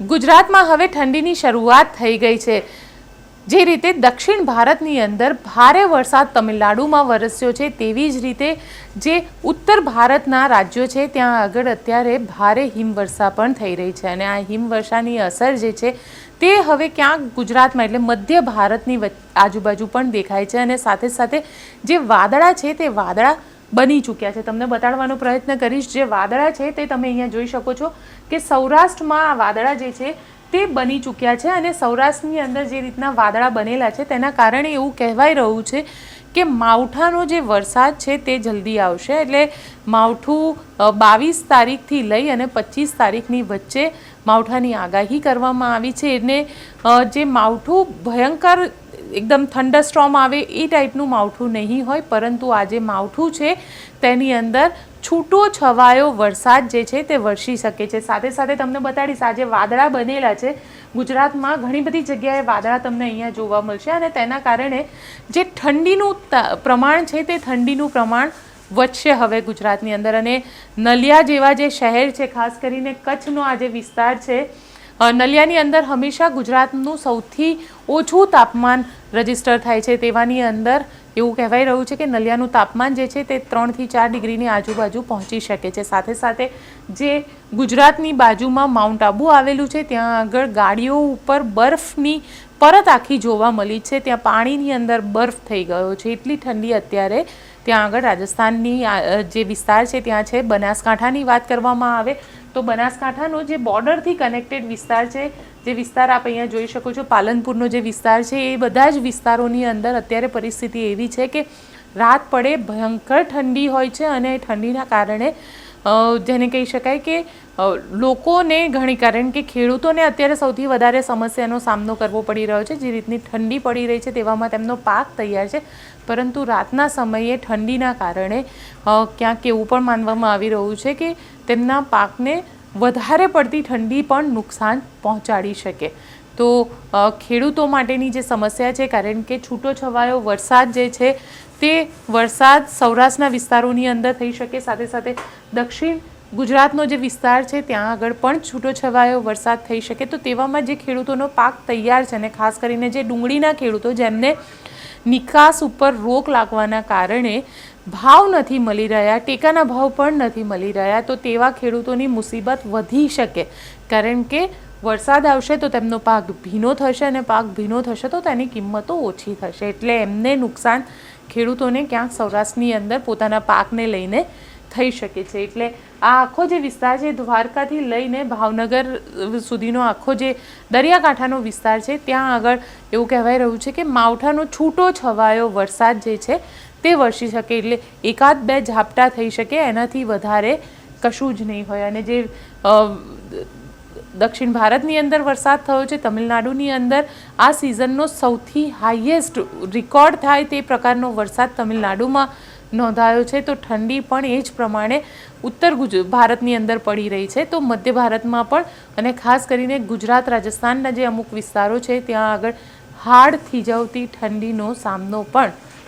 ગુજરાતમાં હવે ઠંડીની શરૂઆત થઈ ગઈ છે. જે રીતે દક્ષિણ ભારતની અંદર ભારે વરસાદ તમિલનાડુમાં વરસ્યો છે, તેવી જ રીતે જે ઉત્તર ભારતના રાજ્યો છે, ત્યાં આગળ અત્યારે ભારે હિમવર્ષા પણ થઈ રહી છે. અને આ હિમવર્ષાની અસર જે છે, તે હવે ક્યાંક ગુજરાતમાં એટલે મધ્ય ભારતની આજુબાજુ પણ દેખાય છે. અને સાથે સાથે જે વાદળા છે, તે વાદળા બની ચૂક્યા છે. તમને બતાડવાનો પ્રયત્ન કરીશ. જે વાદળા છે તે તમે અહીંયા જોઈ શકો છો કે સૌરાષ્ટ્રમાં આ વાદળા જે છે તે બની ચૂક્યા છે અને સૌરાષ્ટ્રની અંદર જે રીતના વાદળા બનેલા છે તેના કારણે એવું કહેવાય રહ્યું છે કે માવઠાનો જે વરસાદ છે તે જલ્દી આવશે. એટલે માવઠું બાવીસ તારીખથી લઈ અને પચીસ તારીખની વચ્ચે માવઠાની આગાહી કરવામાં આવી છે. એને જે માવઠું ભયંકર એકદમ થંડરસ્ટ્રોમ આવે એ ટાઈપનું માવઠું નહીં હોય, પરંતુ આ જે માવઠું છે તેની અંદર છૂટો છવાયો વરસાદ જે છે તે વરસી શકે છે. સાથે સાથે તમને બતાડીશ આજે વાદળા બનેલા છે, ગુજરાતમાં ઘણી બધી જગ્યાએ વાદળા તમને અહીંયા જોવા મળશે અને તેના કારણે જે ઠંડીનું પ્રમાણ છે તે ઠંડીનું પ્રમાણ વધશે હવે ગુજરાતની અંદર. અને નલિયા જેવા જે શહેર છે, ખાસ કરીને કચ્છનો આ જે વિસ્તાર છે નલિયાની અંદર હંમેશા ગુજરાતનું સૌથી ઓછું તાપમાન રજિસ્ટર થાય છે તેવાની અંદર એવું કહેવાય રહ્યું છે કે નલિયાનું તાપમાન જે છે તે ત્રણથી ચાર ડિગ્રીની આજુબાજુ પહોંચી શકે છે. સાથે સાથે જે ગુજરાતની બાજુમાં માઉન્ટ આબુ આવેલું છે, ત્યાં આગળ ગાડીઓ ઉપર બરફની પરત આખી જોવા મળી છે. ત્યાં પાણીની અંદર બરફ થઈ ગયો છે. એટલી ઠંડી અત્યારે ત્યાં આગળ રાજસ્થાનની જે વિસ્તાર છે ત્યાં છે. બનાસકાંઠાની વાત કરવામાં આવે તો બનાસકાંઠાનો જે બોર્ડરથી કનેક્ટેડ વિસ્તાર છે જે વિસ્તાર આપ અહીંયા જોઈ શકો છો, પાલનપુરનો જે વિસ્તાર છે, એ બધા જ વિસ્તારોની અંદર અત્યારે પરિસ્થિતિ એવી છે કે રાત પડે, ભયંકર ઠંડી હોય છે અને ઠંડીના કારણે જેને કહી શકાય કે લોકોને ઘણી, કારણ કે ખેડૂતોને અત્યારે સૌથી વધારે સમસ્યાનો સામનો કરવો પડી રહ્યો છે, જે રીતની ઠંડી પડી રહી છે તેવામાં તેમનો પાક તૈયાર છે, પરંતુ રાતના સમયે ઠંડીના કારણે ક્યાંક એવું પણ માનવામાં આવી રહ્યું છે કે તેમના પાકને વધારે પડતી ઠંડી પણ નુકસાન પહોંચાડી શકે. તો ખેડૂતો માટેની જે સમસ્યા છે, કારણ કે છૂટો છવાયો વરસાદ જે છે, તે વરસાદ સૌરાષ્ટ્રના વિસ્તારોની અંદર થઈ શકે, સાથે સાથે દક્ષિણ ગુજરાતનો જે વિસ્તાર છે, ત્યાં આગળ પણ છૂટો છવાયો વરસાદ થઈ શકે. તો તેવામાં જે ખેડૂતોનો પાક તૈયાર છે અને ખાસ કરીને જે ડુંગળીના ખેડૂતો જેમને નિકાસ ઉપર રોક લાગવાના કારણે ભાવ નથી મળી રહ્યા, ટેકાના ભાવ પણ નથી મળી રહ્યા, તો તેવા ખેડૂતોની મુસીબત વધી શકે. કારણ કે વરસાદ આવશે તો તેમનો પાક ભીનો થશે અને પાક ભીનો થશે તો તેની કિંમતો ઓછી થશે. એટલે એમને નુકસાન ખેડૂતોને ક્યાંક સૌરાષ્ટ્રની અંદર પોતાના પાકને લઈને થઈ શકે છે. એટલે આ આખો જે વિસ્તાર છે, દ્વારકાથી લઈને ભાવનગર સુધીનો આખો જે દરિયાકાંઠાનો વિસ્તાર છે, ત્યાં આગળ એવું કહેવાય રહ્યું છે કે માવઠાનો છૂટો છવાયો વરસાદ જે છે તે વરસી શકે એટલે એકાદ બે ઝાપટા થઈ શકે, એનાથી વધારે કશું જ નહીં હોય. અને જે દક્ષિણ ભારતની અંદર વરસાદ થયો છે, તમિલનાડુની અંદર આ સિઝનનો સૌથી હાઈએસ્ટ રેકોર્ડ થાય તે પ્રકારનો વરસાદ તમિલનાડુમાં નોંધાયો છે. તો ઠંડી પણ એ જ પ્રમાણે ઉત્તર ગુજ, ભારતની અંદર પડી રહી છે. તો મધ્ય ભારતમાં પણ અને ખાસ કરીને ગુજરાત, રાજસ્થાનના જે અમુક વિસ્તારો છે, ત્યાં આગળ હાડ જવતી ઠંડીનો સામનો પણ